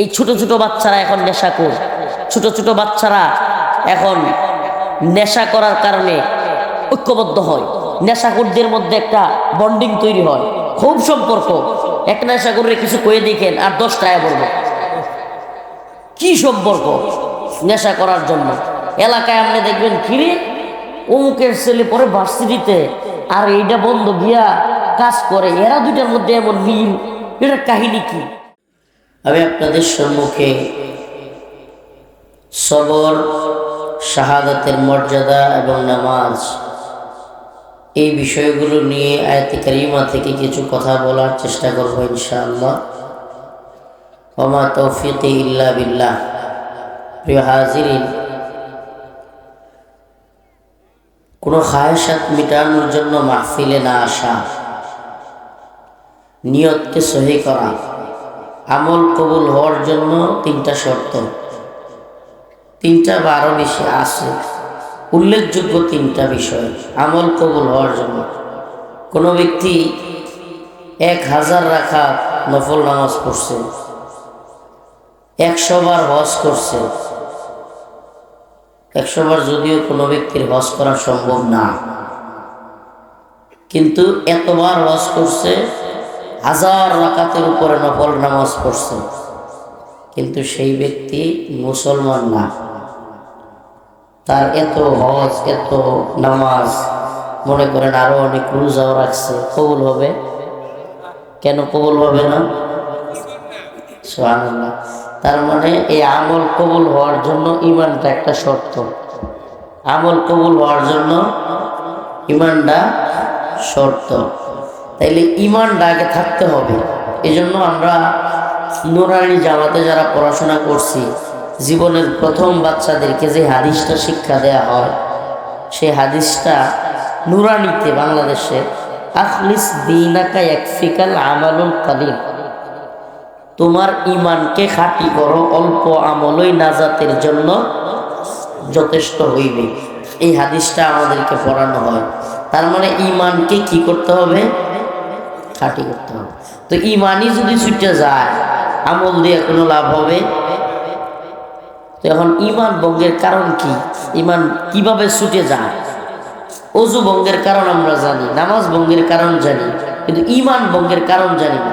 এই ছোট ছোট বাচ্চারা এখন নেশাখোর ছোট ছোট বাচ্চারা এখন নেশা করার কারণে ঐক্যবদ্ধ হয়। নেশাখোরদের মধ্যে একটা বন্ডিং তৈরি হয়, খুব সম্পর্ক। এক নেশাখোরে কিছু কয়ে দেখেন আর দশটা বলব। কি সম্পর্ক নেশা করার জন্য? এলাকায় আপনি দেখবেন কিরে অমুকের ছেলে পরে ভার্সিটিতে, আর এইটা বন্ধ গিয়া কাজ করে। এরা দুইটার মধ্যে এমন মিল। এটার কাহিনী কি? আমি আপনাদের সম্মুখে সবর, শাহাদাতের মর্যাদা এবং নামাজ এই বিষয়গুলো নিয়ে আয়াতি কারিমা থেকে কিছু কথা বলার চেষ্টা করব ইনশাআল্লাহ। ওমা তৌফিক ইল্লা বিল্লাহ। প্রিয় হাজিরিন, কোনো খায়সাত মিটানোর জন্য মাহফিলে না আসা, নিয়তকে সহি করা। আমল কবুল হওয়ার জন্য তিনটা শর্ত। তিনটা বারো বেশি আছে। উল্লেখযোগ্য তিনটা বিষয় আমল কবুল হওয়ার জন্য। কোনো ব্যক্তি এক হাজার রাখা নফল নামাজ পড়ছে, একশো বার হজ করছে, একশো বার যদিও কোনো ব্যক্তির হজ করা সম্ভব না, কিন্তু এতবার হজ করছে হাজার রাকাতের উপরে নফল নামাজ পড়ছে। কিন্তু সেই ব্যক্তি মুসলমান না। তার এত হজ, এত নামাজ, মনে করেন আরও অনেক রোজাও রাখছে। কবুল হবে? কেন কবুল হবে না। তার মানে এই আমল কবুল হওয়ার জন্য ইমানটা একটা শর্ত। আমল কবুল হওয়ার জন্য ইমানটা শর্ত। তাইলে ইমানটা আগে থাকতে হবে। এই জন্য আমরা নুরানি জামাতে যারা পড়াশোনা করছি, জীবনের প্রথম বাচ্চাদেরকে যে হাদিসটা শিক্ষা দেয়া হয় সেই হাদিসটা নুরানিতে বাংলাদেশে, আখলিস দিনাকা একফিকাল আমালুল কালিম। তোমার ইমানকে খাঁটি করো, অল্প আমলই নাজাতের জন্য যথেষ্ট হইবে। এই হাদিসটা আমাদেরকে পড়ানো হয়। তার মানে ইমানকে কি করতে হবে? খাঁটি করতে হবে। তো ইমানই যদি ছুটে যায়, আমল দিয়ে কোনো লাভ হবে? তো এখন ইমান ভঙ্গের কারণ কি? ইমান কীভাবে ছুটে যায়? অজু ভঙ্গের কারণ আমরা জানি, নামাজ ভঙ্গের কারণ জানি, কিন্তু ইমান ভঙ্গের কারণ জানি না।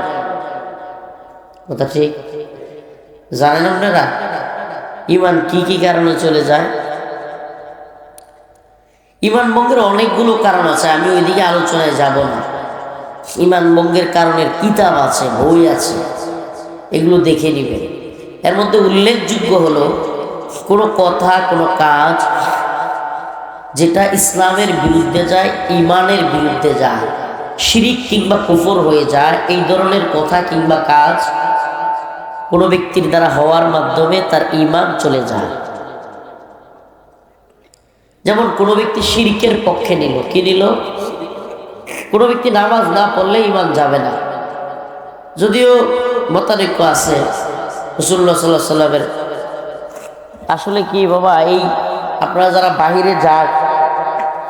কথা ঠিক? জানেন আপনারা? ইমান কি কি কারণে চলে যায়? ইমান ভঙ্গের অনেকগুলো কারণ আছে, আমি ওইদিকে আলোচনায় যাব না। ইমান ভঙ্গের কারণের কিতাব আছে, বই আছে, এগুলো দেখে নিবেন এর মধ্যে উল্লেখযোগ্য হলো, কোনো কথা, কোনো কাজ যেটা ইসলামের বিরুদ্ধে যায়, ইমানের বিরুদ্ধে যায়, শিরিক কিংবা কুফর হয়ে যায়, এই ধরনের কথা কিংবা কাজ কোনো ব্যক্তির দ্বারা হওয়ার মাধ্যমে তার ইমান চলে যায়। যেমন কোনো ব্যক্তি শিরিকের পক্ষে নিল, কি নিল? কোনো ব্যক্তি নামাজ না পড়লে ইমান যাবে না। যদিও মতানৈক্য আছে রসুল্লাহ সাল্লাহ সাল্লামের আসলে কি বাবা, এই আপনারা যারা বাহিরে যান,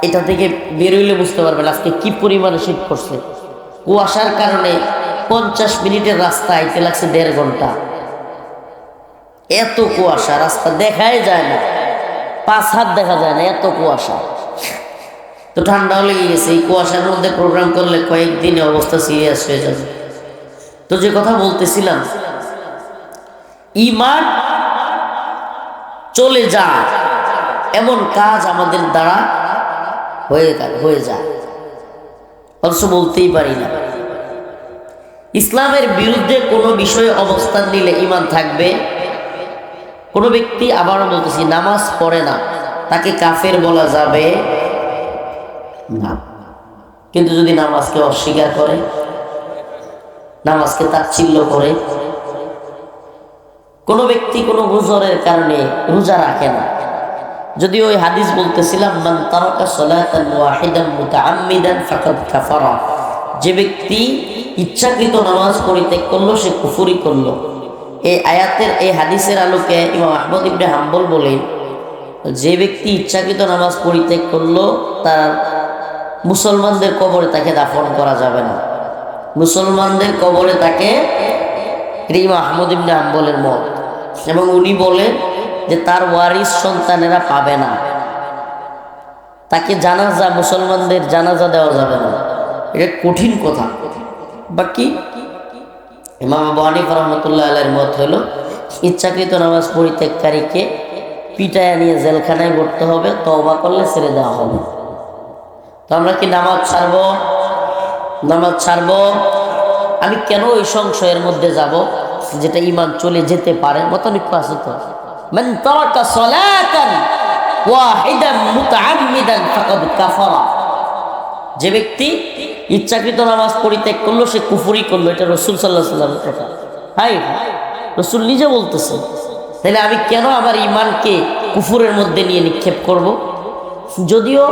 এটা থেকে বেরোইলে বুঝতে পারবেন আজকে কি পরিমাণে শীত পড়ছে। কুয়াশার কারণে পঞ্চাশ মিনিটের রাস্তা আইতে লাগছে দেড় ঘণ্টা। এত কুয়াশা, রাস্তা দেখাই যায় না। পাঁচ হাত দেখা যায় না, এত কুয়াশা। তো ঠান্ডাও লেগে গেছে, এই কুয়াশার মধ্যে প্রোগ্রাম করলে কয়েকদিনে অবস্থা সিরিয়াস হয়ে যাবে। তো যে কথা বলতেছিলাম, ইমান চলে যায়, এমন কাজ আমাদের দ্বারা হয়ে হয়ে যায়। অথচ বলতেই পারি না। ইসলামের বিরুদ্ধে কোনো বিষয়ে অবস্থান নিলে ইমান থাকবে? কোনো ব্যক্তি আবারও বলতেছি, নামাজ পড়ে না, তাকে কাফের বলা যাবে না। কিন্তু যদি নামাজকে অস্বীকার করে, নামাজকে তার তাচ্ছিল্য করে, কোনো ব্যক্তি কোনো গুজরের কারণে রোজা রাখে না। যদি ওই হাদিস বলতেছিলাম যে ব্যক্তি ইচ্ছাকৃত নামাজ পরিত্যাগ করল, সে কুফরি করল। এই আয়াতের, এই হাদিসের আলোকে ইমাম আহমদ ইবনে হাম্বল বলেন, যে ব্যক্তি ইচ্ছাকৃত নামাজ পরিত্যাগ করল, তার মুসলমানদের কবরে তাকে দাফন করা যাবে না। মুসলমানদের কবরে তাকে এটা আহমদ ইবনে আম্বলের মত। এবং উনি বলেন যে তার ওয়ারিস সন্তানেরা পাবে না। তাকে জানাজা, মুসলমানদের জানাজা দেওয়া যাবে না। এটা কঠিন কথা। বাকি ইমাম আবু হানিফা রহমতুল্লাহ আলের মত হলো, ইচ্ছাকৃত নামাজ পরিত্যাগকারীকে পিটায় নিয়ে জেলখানায় ভরতে হবে, তওবা করলে ছেড়ে দেওয়া হবে। তো আমরা কি নামাজ ছাড়ব? নামাজ ছাড়ব। আমি কেন ওই সংশয়ের মধ্যে যাব? যেটা ইমান চলে যেতে পারে, মতানৈক্য আছে তো। কাফারা। যে ব্যক্তি ইচ্ছাকৃত নামাজ পরিত্যাগ করল, সে কুফুরি করল, এটা রসুল সাল্লাহ সাল্লামের কথা। হাই, রসুল নিজে বলতেছে, তাহলে আমি কেন আমার ইমানকে কুফুরের মধ্যে নিয়ে নিক্ষেপ করব? যদিও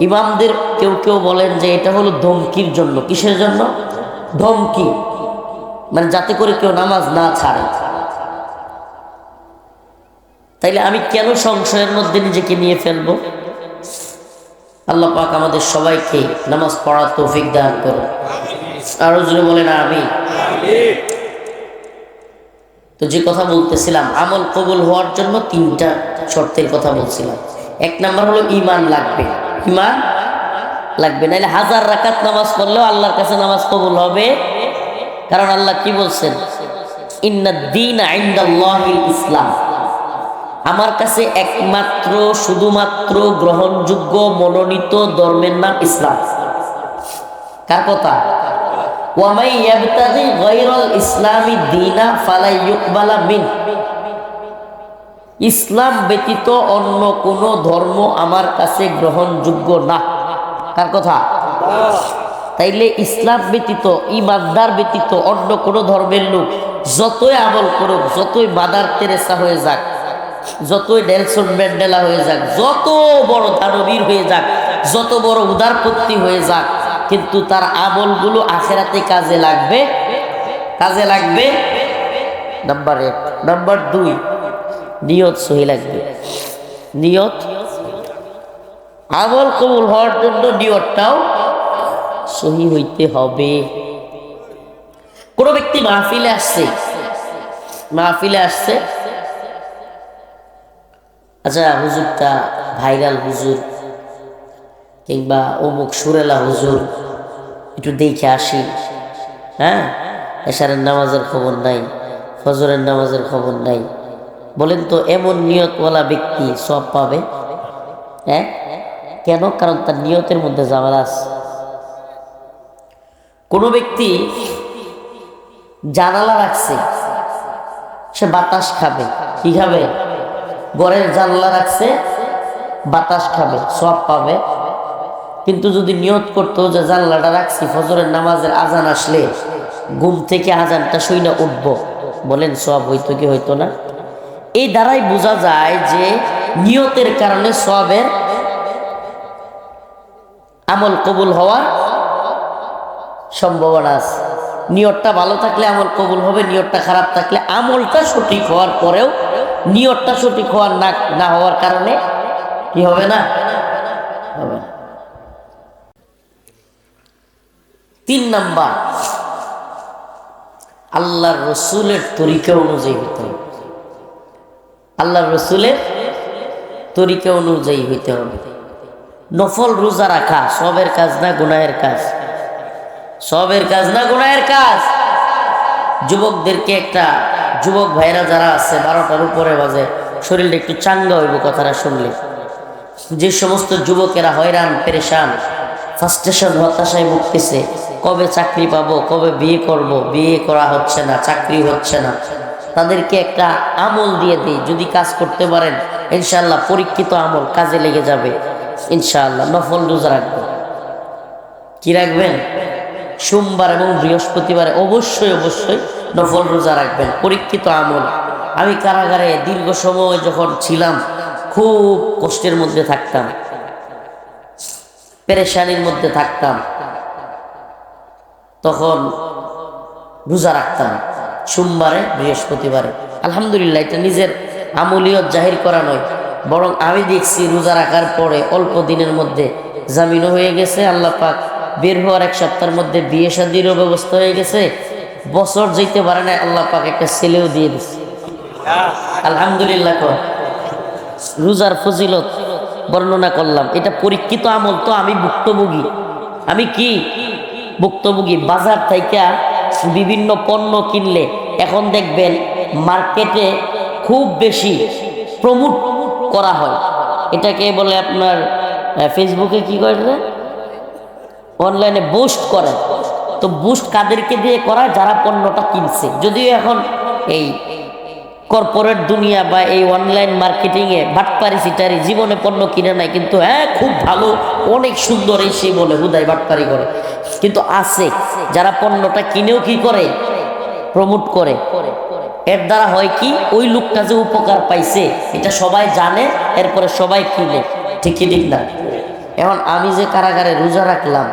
ইমামদের কেউ কেউ বলেন যে এটা হলো ধমকির জন্য। কিসের জন্য? ধমকি। মানে যাতে করে কেউ নামাজ না ছাড়ে। তাইলে আমি কেন সংশয়ের মধ্যে নিজেকে নিয়ে ফেলব? আল্লাহ পাক আমাদের সবাইকে নামাজ পড়ার তৌফিক দান করো আরও যদি বলেন আমি তো যে কথা বলতেছিলাম, আমল কবুল হওয়ার জন্য তিনটা শর্তের কথা বলছিলাম। এক নাম্বার হলো ইমান লাগবে। ইমান লাগবে। নাহলে হাজার রাকাত নামাজ পড়লেও আল্লাহর কাছে নামাজ কবুল হবে। কারণ আল্লাহ কি বলছেন? ইসলাম। আমার কাছে একমাত্র, শুধুমাত্র গ্রহণযোগ্য, মনোনীত ধর্মের নাম ইসলাম। কার কথা? ওয়ামাই ইয়াবতাগি গায়রাল মিন। ইসলাম ব্যতীত অন্য কোন ধর্ম আমার কাছে গ্রহণযোগ্য না। কার কথা? তাইলে ইসলাম ব্যতীত, ইমানদার ব্যতীত অন্য কোনো ধর্মের লোক যতই আমল করুক, যতই মাদার তেরেসা হয়ে যাক, যতই নেলসন ম্যান্ডেলা হয়ে যাক, যত বড় দানবীর হয়ে যাক, যত বড় উদারপত্তি হয়ে যাক, কিন্তু তার আমলগুলো আখেরাতে কাজে লাগবে? কাজে লাগবে? নাম্বার এক। নাম্বার দুই নিয়ত সহি লাগবে। নিয়ত আমল কবুল হওয়ার জন্য নিয়তটাও সহি হইতে হবে। কোনো ব্যক্তি মাহফিলে আসছে মাহফিলে আসছে আচ্ছা হুজুরটা ভাইরাল হুজুর কিংবা অমুক সুরেলা হুজুর, একটু দেখে আসি। হ্যাঁ? এশারের নামাজের খবর নাই, ফজরের নামাজের খবর নাই। বলেন তো, এমন নিয়তওয়ালা ব্যক্তি সব পাবে? হ্যাঁ? কেন? কারণ তার নিয়তের মধ্যে জামাল আছে। কোনো ব্যক্তি জানালা রাখছে, সে বাতাস খাবে। কি খাবে? ঘরের জানলা রাখছে, বাতাস খাবে, সব পাবে। কিন্তু যদি নিয়ত করতো যে জানলাটা রাখছি, ফজরের নামাজের আজান আসলে ঘুম থেকে আজানটা শুই না উঠবো, বলেন সব হইতো কি হইতো না? এই দ্বারাই বোঝা যায় যে নিয়তের কারণে সবের আমল কবুল হওয়ার সম্ভাবনা আছে। নিয়তটা ভালো থাকলে আমল কবুল হবে, নিয়তটা খারাপ থাকলে আমলটা সঠিক হওয়ার পরেও নিয়তটা সঠিক হওয়ার না না হওয়ার কারণে কি হবে না? হবে তিন নাম্বার, আল্লাহর রসুলের তরিকা অনুযায়ী হতে হবে। আল্লাহর রসুলের তরিকা অনুযায়ী হইতে হবে। নফল রোজা রাখা সবের কাজ না গুনাহের কাজ? সবের কাজ না গুনাহের কাজ? যুবকদেরকে একটা, যুবক ভাইরা যারা আছে, বারোটার উপরে বাজে, শরীরটা একটু চাঙ্গা হইব কথাটা শুনলে। যে সমস্ত যুবকেরা হয়রান, পেরেশান ফার্স্টেশন হতাশায় ভুগতেছে, কবে চাকরি পাবো, কবে বিয়ে করব, বিয়ে করা হচ্ছে না, চাকরি হচ্ছে না। তাদেরকে একটা আমল দিয়ে দিই, যদি কাজ করতে পারেন ইনশাল্লাহ পরীক্ষিত আমল কাজে লেগে যাবে, ইনশাআল্লাহ। নফল রোজা রাখবেন। কি রাখবেন? সোমবার এবং বৃহস্পতিবারে অবশ্যই অবশ্যই নফল রোজা রাখবেন, পরীক্ষিত আমল। আমি কারাগারে দীর্ঘ সময় যখন ছিলাম, খুব কষ্টের মধ্যে থাকতাম, পেরেশানির মধ্যে থাকতাম, তখন রোজা রাখতাম। সোমবারে, বৃহস্পতিবারে। আলহামদুলিল্লাহ, এটা নিজের আমলিয়ত জাহির করা নয়। বরং আমি দেখছি রোজা রাখার পরে অল্প দিনের মধ্যে জামিনও হয়ে গেছে, আল্লাহ পাক বের হওয়ার এক সপ্তাহের মধ্যে বিয়ে শাদিরও ব্যবস্থা হয়ে গেছে। বছর যেতে পারে না আল্লাহ পাক একটা ছেলেও দিয়ে দিচ্ছে আলহামদুলিল্লাহ রোজার ফজিলত বর্ণনা করলাম। এটা পরীক্ষিত আমল তো আমি ভুক্তভোগী। আমি কি? ভুক্তভোগী। বাজার থেকে বিভিন্ন পণ্য কিনলে এখন দেখবেন মার্কেটে খুব বেশি প্রমোট করা হয়। এটাকে বলে আপনার ফেসবুকে কি করে অনলাইনে বুস্ট করে। তো বুস্ট কাদেরকে দিয়ে করা যারা পণ্যটা কিনছে। যদিও এখন এই কর্পোরেট দুনিয়া বা এই অনলাইন মার্কেটিংয়ে বাটপারি সিটারি জীবনে পণ্য কিনে নাই, কিন্তু হ্যাঁ খুব ভালো, অনেক সুন্দর এই সেই বলে হুদায় বাটপারি করে। কিন্তু আছে, যারা পণ্যটা কিনেও কি করে? প্রমোট করে। এর দ্বারা হয় কি? ওই লোকটা যে উপকার পাইছে, এটা সবাই জানে, এরপরে সবাই কিনে। ঠিকই ঠিক না? এখন আমি যে কারাগারে রোজা রাখলাম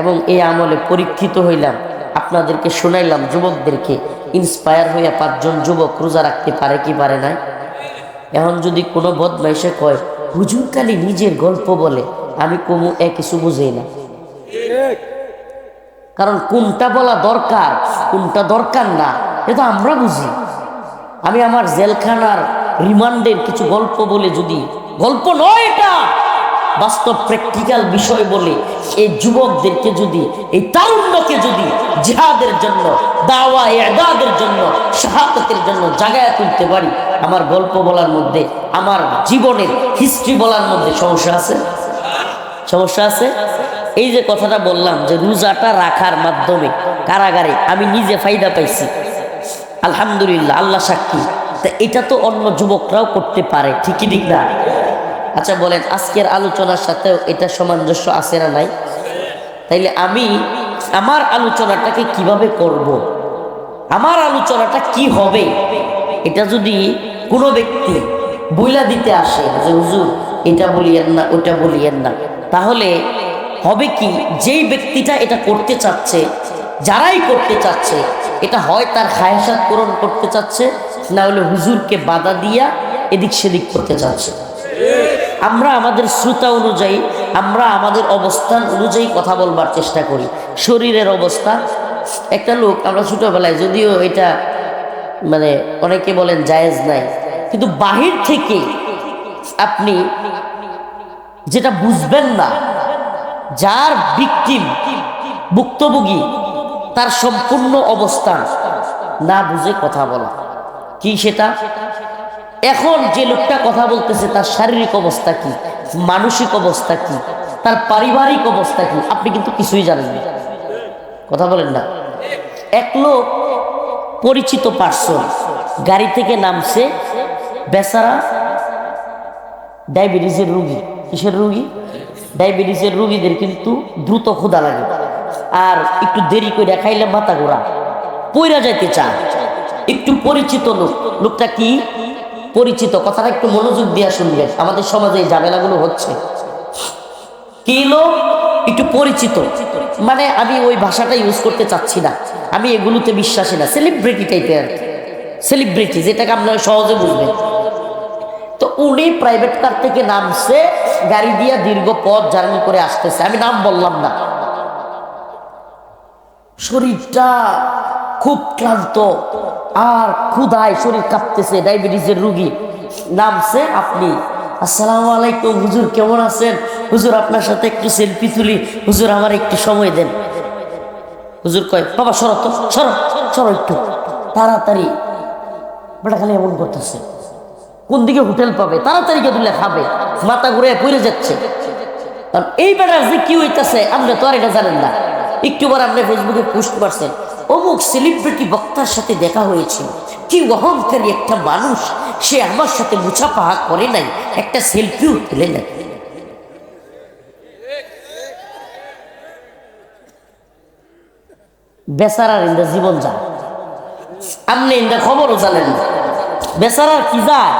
এবং এই আমলে পরীক্ষিত হইলাম, আপনাদেরকে শোনাইলাম যুবকদেরকে ইন্সপায়ার হইয়া পাঁচজন যুবক রোজা রাখতে পারে কি পারে না এখন যদি কোনো বদমাইশে কয়, হুজুর কালি নিজের গল্প বলে, আমি কমু এ কিছু বুঝেই না। কারণ কোনটা বলা দরকার, কোনটা দরকার না এটা আমরা বুঝি। আমি আমার জেলখানার রিমান্ডের কিছু গল্প বলে যদি, গল্প নয় এটা বাস্তব প্র্যাকটিক্যাল বিষয় বলে এই যুবকদেরকে যদি, এই তারুণ্যকে যদি জিহাদের জন্য, দাওয়া এদাদের জন্য, শাহাদতের জন্য জাগায় তুলতে পারি, আমার গল্প বলার মধ্যে, আমার জীবনের হিস্ট্রি বলার মধ্যে সমস্যা আছে? সমস্যা আছে? এই যে কথাটা বললাম যে রোজাটা রাখার মাধ্যমে, কারাগারে আমি নিজে ফায়দা পাইছি। আলহামদুলিল্লাহ, আল্লাহ সাক্ষী। তা এটা তো অন্য যুবকরাও করতে পারে, ঠিকই ঠিক না? আচ্ছা বলেন, আজকের আলোচনার সাথেও এটা সামঞ্জস্য আছে না নাই? তাইলে আমি আমার আলোচনাটাকে কীভাবে করব। আমার আলোচনাটা কি হবে? এটা যদি কোনো ব্যক্তি বইলা দিতে আসে, যে হুজুর, এটা বলিয়েন না, ওটা বলিয়েন না, তাহলে হবে কি, যেই ব্যক্তিটা এটা করতে চাচ্ছে, যারাই করতে চাচ্ছে, এটা হয় তার খায়সাত পূরণ করতে চাচ্ছে, না হলে হুজুরকে বাধা দিয়া এদিক সেদিক করতে চাচ্ছে। আমরা আমাদের শ্রোতা অনুযায়ী, আমরা আমাদের অবস্থান অনুযায়ী কথা বলবার চেষ্টা করি। শরীরের অবস্থা, একটা লোক, আমরা ছোটোবেলায় যদিও এটা মানে অনেকে বলেন জায়েজ নাই, কিন্তু বাহির থেকে আপনি যেটা বুঝবেন না, যার ভিকটিম ভুক্তভোগী, তার সম্পূর্ণ অবস্থান না বুঝে কথা বলা। কি সেটা? এখন যে লোকটা কথা বলতেছে, তার শারীরিক অবস্থা কি? মানসিক অবস্থা কি? তার পারিবারিক অবস্থা কি? আপনি কিন্তু কিছুই জানেন না। কথা বলেন না। এক লোক পরিচিত পার্সন গাড়ি থেকে নামছে, বেচারা ডায়াবেটিসের রুগী। কিসের রুগী? ডায়াবেটিসের রুগীদের কিন্তু দ্রুত ক্ষুধা লাগে। আর একটু দেরি করে খাইলে মাথা ঘোরা। পইরা যাইতে চায়। একটু পরিচিত লোক। লোকটা কি? পরিচিত, কথাটা একটু মনোযোগ দিয়ে শুনবেন। আমাদের সমাজে এই ঝামেলাগুলো হচ্ছে। কি লোক একটু পরিচিত। মানে আমি ওই ভাষাটা ইউজ করতে চাচ্ছি না। আমি এগুলোতে বিশ্বাসী না। সেলিব্রিটি টাইপের সেলিব্রিটি যেটাকে আপনারা সহজে বুঝবেন। তো উনি প্রাইভেট কার থেকে নামছে, গাড়ি দিয়ে দীর্ঘ পথ জার্নি করে আসতেছে। আমি নাম বললাম না। শরীরটা খুব ক্লান্ত। আর ক্ষুধায় শরীর কাঁপতেছে, ডায়াবেটিসের রুগী। নামছে আপনি। আসসালামু আলাইকুম, হুজুর কেমন আছেন? হুজুর আপনার সাথে একটু সেলফি তুলি। হুজুর আমার একটু সময় দেন। হুজুর কয়, বাবা, সরো তো, সরো সরো একটু। তাড়াতাড়ি। বেটা খালি এমন করতেছে। কোন দিকে হোটেল পাবে? তাড়াতাড়ি দুলে খাবে। মাথা ঘুরে পড়ে যাচ্ছে। কারণ এই বেটার যে কি হইতেছে, আপনি তো আর এটা জানেন না। একটু বার আপনি ফেসবুকে পোস্ট করছেন। অমুক সেলিব্রিটি বক্তার সাথে দেখা হয়েছিল। কি অহংকারী একটা মানুষ, সে আমার সাথে মুছাপাহা করে নাই, একটা সেলফিও তুলে নাই বেচারার ইন্দা জীবন যায় আপনি ইন্দা খবরও জানেন বেচারার কি যায়?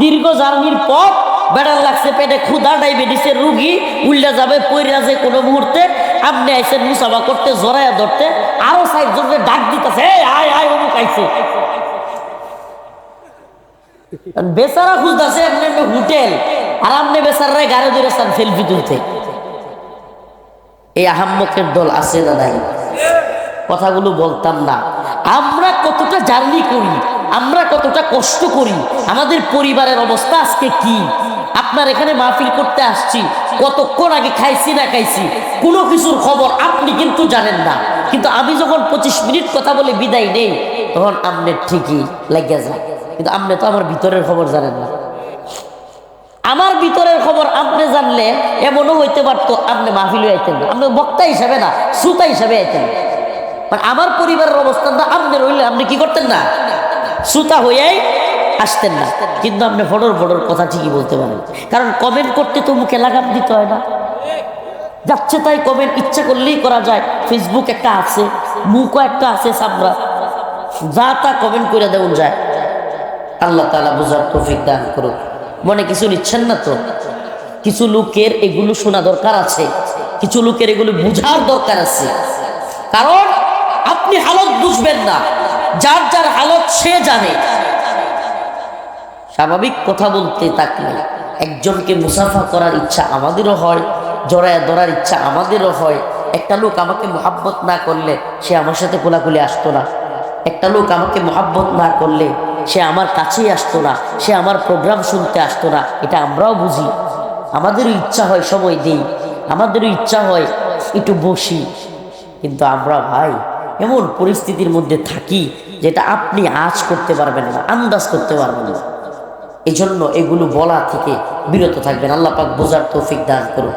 দীর্ঘ জার্নির পথ বেড়ার লাগছে, পেটে ক্ষুধা ডায়াবেটিসের রুগী উল্লা যাবে, পইরা যে কোনো মুহূর্তে আপনি আইসেন মুসাফা করতে, জড়াইয়া ধরতে, আরও সাইড জনকে ডাক দিতেছে আয় আয়, অমুক আইছে। বেচারা খুঁজতেছে আপনি হোটেল, আর আপনি বেচারাই গাড়ি ধরে চান, সেলফি তুলতে। এই আহাম্মকের দল আছে না নাই? কথাগুলো বলতাম না। আমরা কতটা জার্নি করি, আমরা কতটা কষ্ট করি, আমাদের পরিবারের অবস্থা আজকে কি? আপনার এখানে মাহফিল করতে আসছি, কতক্ষণ আগে খাইছি না খাইছি, কোনো কিছুর খবর আপনি কিন্তু জানেন না। কিন্তু আমি যখন পঁচিশ মিনিট কথা বলে বিদায় নেই, তখন আপনি ঠিকই লাগিয়া যায়। কিন্তু আপনি তো আমার ভিতরের খবর জানেন না। আমার ভিতরের খবর আপনি জানলে এমনও হইতে পারতো আপনি মাহফিল আইতেন না। আপনি বক্তা হিসাবে না, শ্রোতা হিসাবে আইতেন। মানে আমার পরিবারের অবস্থানটা আপনি রইলে আপনি কি করতেন না? শ্রোতা হইয়াই আসতেন না। কিন্তু আপনি ফটোর ফটোর কথা ঠিকই বলতে পারেন। কারণ কমেন্ট করতে তো মুখে লাগাম দিতে হয় না। যাচ্ছে তাই কমেন্ট ইচ্ছা করলেই করা যায়। ফেসবুক একটা আছে, মুখও একটা আছে সাবরা। যা তা কমেন্ট করে দেওয়া যায়। আল্লাহ তালা বুঝার তৌফিক দান করুক। মনে কিছু নিচ্ছেন না তো? কিছু লোকের এগুলো শোনা দরকার আছে। কিছু লোকের এগুলো বুঝার দরকার আছে। কারণ আপনি হালত বুঝবেন না। যার যার হালত সে জানে। স্বাভাবিক কথা বলতে থাকলে একজনকে মুসাফা করার ইচ্ছা আমাদেরও হয়, জড়ায় ধরার ইচ্ছা আমাদেরও হয়। একটা লোক আমাকে মোহাব্বত না করলে সে আমার সাথে কোলাকুলি আসতো না। একটা লোক আমাকে মোহাব্বত না করলে সে আমার কাছেই আসতো না, সে আমার প্রোগ্রাম শুনতে আসতো না, এটা আমরাও বুঝি। আমাদেরও ইচ্ছা হয় সময় দিই, আমাদেরও ইচ্ছা হয় একটু বসি। কিন্তু আমরা ভাই, এমন পরিস্থিতির মধ্যে থাকি যেটা আপনি আজ করতে পারবেন না, আন্দাজ করতে পারবেন না। এই জন্য এগুলো বলা থেকে বিরত থাকবেন। আল্লাহ পাক বোঝার তৌফিক দান করুন।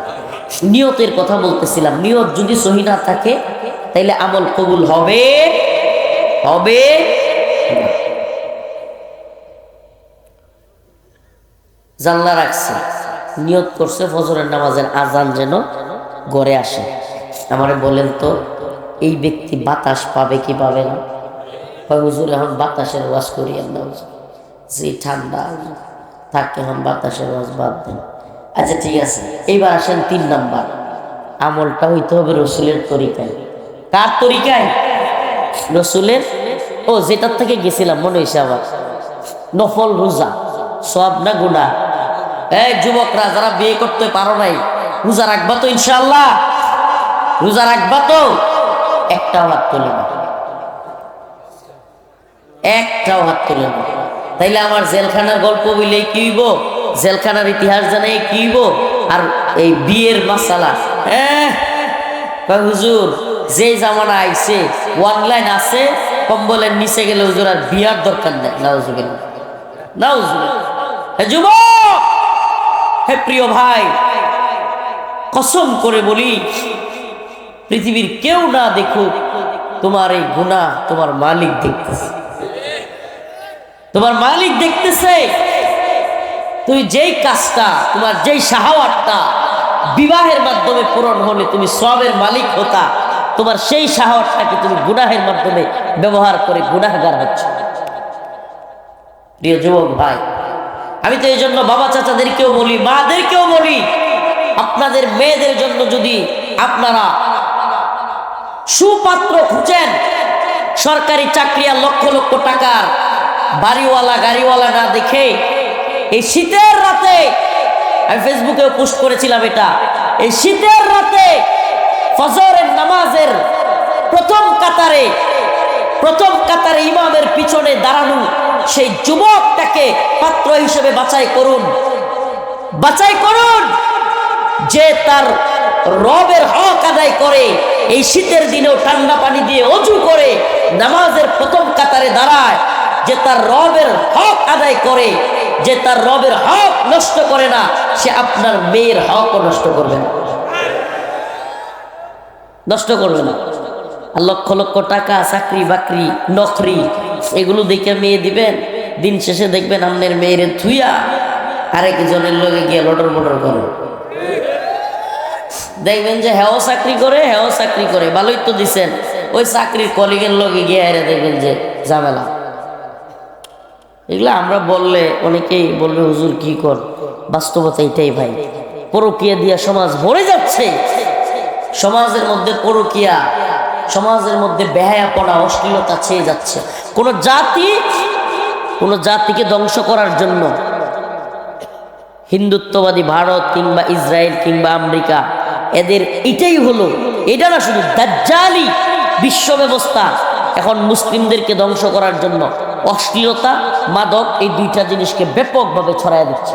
নিয়তের কথা বলতেছিলাম। নিয়ত যদি সহি না থাকে, তাইলে আমল কবুল হবে? হবে? জানলা রাখছে। নিয়ত করছে ফজরের নামাজের আজান যেন গড়ে আসে। আমারে বলেন তো, এই ব্যক্তি বাতাস পাবে কি পাবে না? হুজুর, এখন বাতাসের ওয়াজ করি আল্লাহ যে ঠান্ডা থাকে এখন বাতাসের ওয়াজ বাদ দেন। আচ্ছা ঠিক আছে। এইবার আসেন তিন নাম্বার। আমলটা হইতে হবে রসুলের তরিকায়। কার তরিকায়? রসুলের? ও, যেটার থেকে গেছিলাম, মনে হয়েছে আবার নফল রোজা। সব না গুণা এই যুবকরা, যারা বিয়ে করতে পারো নাই, রোজা রাখবা তো ইনশাল্লাহ রোজা রাখবা তো? একটাও হাত তুলে একটাও হাত তুলে না তাইলে আমার জেলখানার গল্প বললে কি হইব? জেলখানার ইতিহাস জানাই কি হইব? আর এই বিয়ের মাসালা হ্যাঁ? হুজুর, যে জামানা আইছে অনলাইন আছে, কম্বলের নিচে গেলে হুজুর আর বিয়ার দরকার নেই। নাউজুবিল নাউজুবিল হে যুবক! হে প্রিয় ভাই, কসম করে বলি, পৃথিবীর কেউ না দেখুক, তোমার এই গুণা তোমার মালিক দেখতেছে। তোমার মালিক দেখতেছে, তুমি যেই কাজটা, তোমার যেই সাহাওয়াতটা বিবাহের মাধ্যমে পূরণ হলে তুমি সবের মালিক হতা, তোমার সেই সাহাওয়াতটাকে তুমি গুনাহের মাধ্যমে ব্যবহার করে গুনাহগার হচ্ছে। প্রিয় যুবক ভাই, আমি তো এই জন্য বাবা চাচাদেরকেও বলি, মাদেরকেও বলি, আপনাদের মেয়েদের জন্য যদি আপনারা সুপাত্র খুঁজেন, সরকারি চাকরি আর লক্ষ লক্ষ টাকার বাড়িওয়ালা, গাড়িওয়ালা না দেখে এই শীতের রাতে, আমি ফেসবুকে পোস্ট করেছিলাম এটা, এই শীতের রাতে ফজরের নামাজের প্রথম কাতারে প্রথম কাতারে ইমামের পিছনে দাঁড়ানো সেই যুবকটাকে পাত্র হিসেবে বাছাই করুন। বাছাই করুন যে তার রবের হক আদায় করে, এই শীতের দিনেও ঠান্ডা পানি দিয়ে অজু করে নামাজের প্রথম কাতারে দাঁড়ায়। যে তার রবের হক আদায় করে, যে তার রবের হক নষ্ট করে না, সে আপনার মেয়ের হকও নষ্ট করবে না। নষ্ট করবে না। আর লক্ষ লক্ষ টাকা, চাকরি, বাকরি, নকরি, এগুলো দেখে মেয়ে দিবেন, দিন শেষে দেখবেন আপনার মেয়ের থুইয়া আরেকজনের লোকে গিয়ে লটর বটর করে। দেখবেন যে হেও চাকরি করে, হেও চাকরি করে, ভালোই তো দিছেন। ওই চাকরির কলিগের লগে গিয়ে দেখবেন যে ঝামেলা। এগুলো আমরা বললে অনেকেই বলবে, হুজুর, কি কর? বাস্তবতা এটাই ভাই। পরকিয়া দিয়া সমাজ ভরে যাচ্ছে। সমাজের মধ্যে পরকিয়া, সমাজের মধ্যে বেহায়াপনা, অশ্লীলতা ছেয়ে যাচ্ছে। কোন জাতি, কোন জাতিকে ধ্বংস করার জন্য হিন্দুত্ববাদী ভারত কিংবা ইসরায়েল কিংবা আমেরিকা, এদের এটাই হলো। এটা না শুধু দাজ্জালি বিশ্ব ব্যবস্থা এখন মুসলিমদেরকে ধ্বংস করার জন্য। অশ্লীলতা, মাদক, এই দুইটা জিনিসকে ব্যাপকভাবে ছড়াই দিচ্ছে।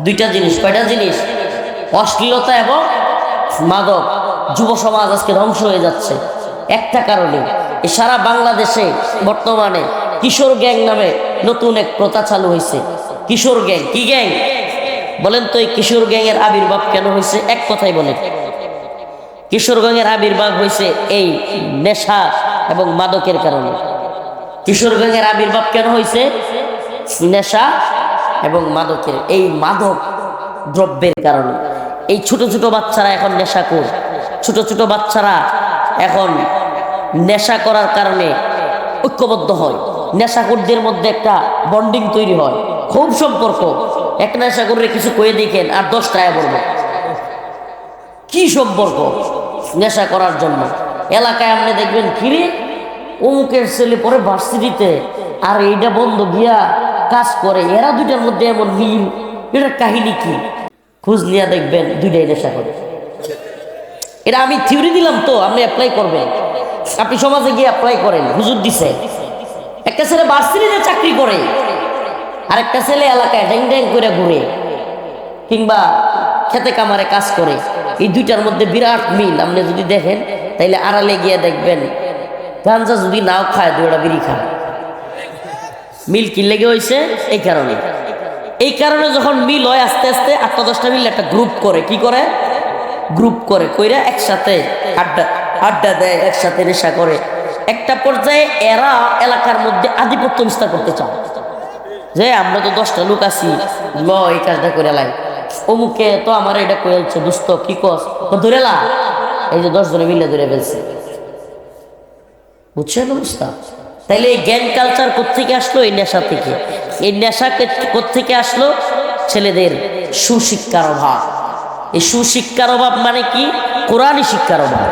দুইটা জিনিস, কয়টা জিনিস? অশ্লীলতা এবং মাদক। যুব সমাজ আজকে ধ্বংস হয়ে যাচ্ছে। একটা কারণে, এই সারা বাংলাদেশে বর্তমানে কিশোর গ্যাং নামে নতুন এক প্রথা চালু হয়েছে। কিশোর গ্যাং, কি গ্যাং? বলেন তো, এই কিশোর গ্যাংয়ের আবির্ভাব কেন হয়েছে? এক কথাই বলেন। কিশোর গ্যাংয়ের আবির্ভাব হয়েছে এই নেশা এবং মাদকের কারণে। কিশোর গ্যাংয়ের আবির্ভাব কেন হয়েছে? নেশা এবং মাদকের। এই মাদক দ্রব্যের কারণে। এই ছোট ছোট বাচ্চারা এখন নেশাখোর ছোট ছোট বাচ্চারা এখন নেশা করার কারণে ঐক্যবদ্ধ হয়। নেশাখোরদের মধ্যে একটা বন্ডিং তৈরি হয়। খুব সম্পর্ক। এক নেশাখোরের কিছু কয়ে দেখেন, আর দশ টাকা পড়বে কি সম্পর্ক নেশা করার জন্য? এলাকায় আপনি দেখবেন, কিরে অমুকের ছেলে পরে ভার্সিটিতে আর এইটা বন্ধ গিয়া কাজ করে। এরা দুইটার মধ্যে এমন মিল। এটার কাহিনী কি? খোঁজ নিয়ে দেখবেন দুইটাই নেশা করে। এটা আমি থিওরি দিলাম তো, আপনি অ্যাপ্লাই করবেন। আপনি সমাজে গিয়ে অ্যাপ্লাই করেন, হুজুর দিছে। একটা ছেলে ভার্সিটিতে চাকরি করে আর একটা ছেলে এলাকায় ড্যাং ড্যাং করে ঘুরে, কিংবা খেতে কামারে কাজ করে। এই দুইটার মধ্যে বিরাট মিল। আপনি যদি দেখেন, তাইলে আড়ালে গিয়ে দেখবেন গাঞ্জা যদি নাও খায়, দুইটা বিড়ি খায়। মিল কি লেগে হয়েছে? এই কারণে। এই কারণে যখন মিল হয় আস্তে আস্তে আটটা দশটা মিল একটা গ্রুপ করে। কি করে? গ্রুপ করে, কইরা একসাথে আড্ডা আড্ডা দেয়, একসাথে নেশা করে। একটা পর্যায়ে এরা এলাকার মধ্যে আধিপত্য বিস্তার করতে চায়। যে আমরা তো দশটা লোক আছি, ল, এই কাজটা করে লাই। অমুকে তো আমার এটা কয়েছে দুস্থ কি কস? ধরে লা। এই যে দশ জনে মিলে ধরে ফেলছে। বুঝছেন অবস্থা? তাইলে এই জ্ঞান কালচার কোথেকে আসলো এই নেশা থেকে? এই নেশা কোথেকে আসলো? ছেলেদের সুশিক্ষার অভাব। এই সুশিক্ষার অভাব মানে কি? কোরআনই শিক্ষার অভাব।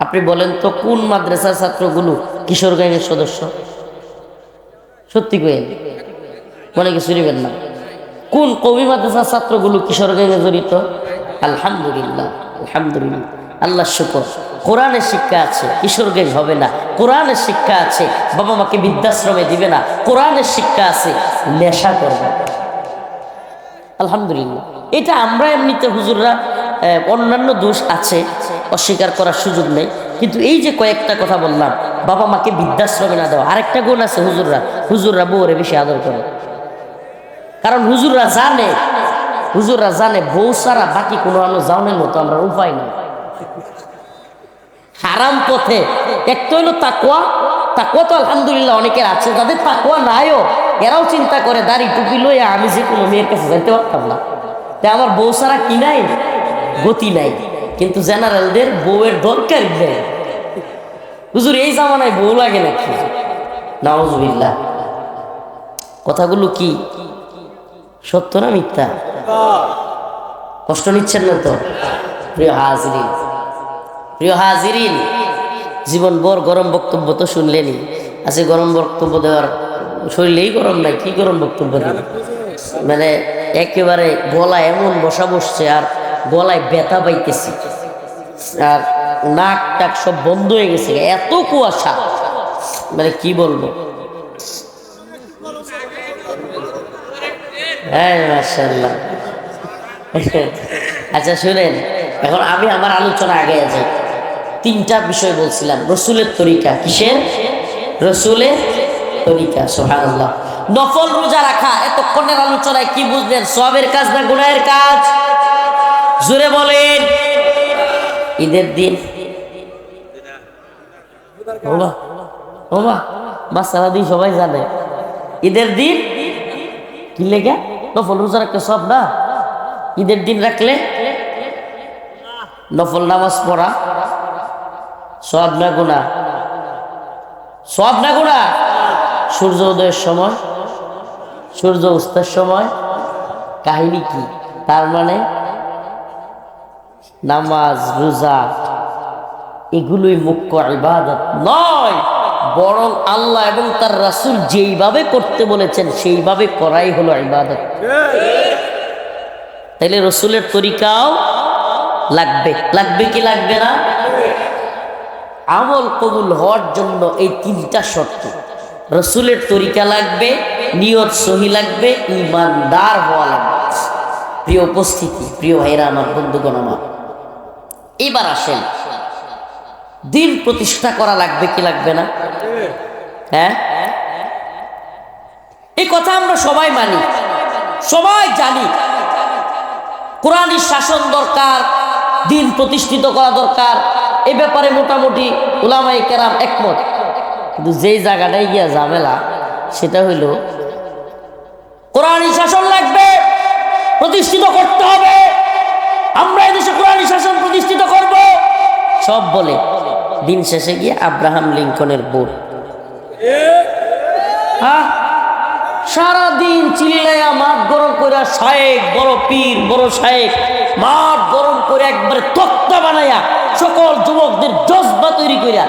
আপনি বলেন তো, কোন মাদ্রাসার ছাত্রগুলো কিশোর গ্যাংয়ের সদস্য? সত্যি কইেন মনে কিছু নেবেন না? কোন কবি মাদ্রাসার ছাত্রগুলো কিশোর গ্যাংয়ে জড়িত? আলহামদুলিল্লাহ আলহামদুলিল্লাহ। আল্লাহ শুকর। কোরআনের শিক্ষা আছে, কিশোর গ্যাং হবে না। কোরআনের শিক্ষা আছে, বাবা মাকে বৃদ্ধাশ্রমে দিবে না। কোরআনের শিক্ষা আছে, নেশা করবে। আলহামদুলিল্লাহ। এটা আমরা এমনিতে হুজুররা অন্যান্য দোষ আছে, অস্বীকার করার সুযোগ নেই। কিন্তু এই যে কয়েকটা কথা বললাম, বাবা মাকে বৃদ্ধাশ্রমে না দেওয়া। আরেকটা গুণ আছে হুজুররা হুজুররা বউরে বেশি আদর করে। কারণ হুজুররা জানে হুজুররা জানে বউ ছাড়া বাকি কোনো আলো জানের মতো আমরা উপায় নেই। হারাম পথে। একটা হইল তাকুয়া তাকুয়া তো আলহামদুলিল্লাহ অনেকের আছে। যাদের তাকুয়া নাইও, এরাও চিন্তা করে, দাড়ি টুপি লইয়া আমি যে কোনো মেয়ের কাছে যাইতে পারতাম না। তাই আমার বউ ছাড়া কি নাই? গতি নাই। কিন্তু জেনারেলদের বউয়ের দরকার নেই। হুজুর, এই জামানায় বউ লাগে নাকি? নাউজুবিল্লাহ। কথাগুলো কি? সত্য না মিথ্যা? কষ্ট নিচ্ছেন না তো? প্রিয় হাজরিন প্রিয় হাজিরিন, জীবন ভর গরম বক্তব্য তো শুনলেনি আজকে গরম বক্তব্য দেওয়ার শরীরেই গরম নাই, কি গরম বক্তব্য দেবে? মানে একেবারে গলায় এমন বসা বসছে আর গলায় ব্যথা পাইতেছি। আর নাক টাক সব বন্ধ হয়ে গেছে, এত কুয়াশা। মানে কি বলব? হ্যাঁ মার্শাল্লাহ আচ্ছা শুনেন, এখন আমি আমার আলোচনা আগে আছে তিনটা বিষয় বলছিলাম। রসুলের তরিকা কিসের? রসুলের তরিকা সোহানুল্লাহ নফল রোজা রাখা, এতক্ষণের আলোচনায় কি বুঝলেন? সবের কাজ না গুনাহের কাজ? জোরে বলেন। ঈদের দিন। মাসালা দিন সবাই জানে। ঈদের দিন কি লেগে? নফল রোজা রাখতে সব না? ঈদের দিন রাখলে নফল নামাজ পড়া। সব না গুণা সব না গুণা সূর্য উদয়ের সময়? সূর্য উস্তের সময়? কাহিনী কি? তার মানে নামাজ, রোজা, এগুলোই মুখ্য ইবাদত নয়। বরং আল্লাহ এবং তার রাসূল যেইভাবে করতে বলেছেন, সেইভাবে করাই হলো ইবাদত। তাইলে রসুলের তরিকাও লাগবে। লাগবে কি লাগবে না? আমল কবুল হওয়ার জন্য এই তিনটা শর্ত। রসুলের তরিকা লাগবে, নিয়ত সহি লাগবে, ইমানদার হওয়া লাগবে। প্রিয় উপস্থিতি, প্রিয় ভাইরা আমার, বন্ধুগণ আমার, এবার আসেন। দিন প্রতিষ্ঠা করা লাগবে কি লাগবে না? হ্যাঁ? এই কথা আমরা সবাই মানি, সবাই জানি। কোরআনের শাসন দরকার, দিন প্রতিষ্ঠিত করা দরকার এ ব্যাপারে মোটামুটি উলামাই কেরাম একমত। কিন্তু যেই জায়গাটায় গিয়া ঝামেলা, সেটা হইল কোরআনী শাসন লাগবে, প্রতিষ্ঠিত করতে হবে। আমরা এদেশে কোরআনী শাসন প্রতিষ্ঠিত করব। সব বলে দিন শেষে গিয়ে আব্রাহাম লিঙ্কনের বোর্ড হ্যাঁ সারাদিন চিল্লাইয়া মাঠ গরম করে শায়েক, বড় পীর, বড় শায়েক, মাঠ গরম করে একবারে তক্তা বানাইয়া সকল যুবকদের জজবা তৈরি করিয়া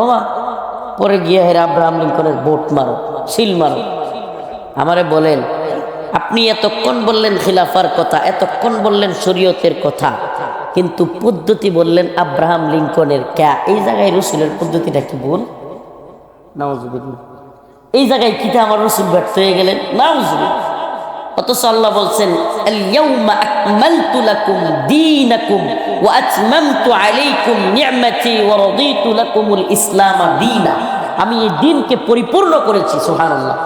ও মা পরে গিয়ে হেরা আব্রাহাম লিঙ্কনের বোট মারো সিল মারো। আমারে বলেন আপনি এতক্ষণ বললেন খিলাফার কথা এতক্ষণ বললেন শরীয়তের কথা কিন্তু পদ্ধতি বললেন আব্রাহাম লিঙ্কনের ক্যা? এই জায়গায় রসুলের পদ্ধতিটা কি বল নাউজুবিল্লাহ। এই জায়গায় কিতা আমার রসুল ব্যর্থ হয়ে গেলেন? নাউজুবিল্লাহ। অথচ আল্লাহ বলছেন, আল-ইয়াউমা আকমালতু লাকুম দীনাকুম আলাইকুম নি'মাতি ওয়া রাদিতু লাকুমুল ইসলাম দীনা। আমি এই দিনকে পরিপূর্ণ করেছি, সুবহানাল্লাহ।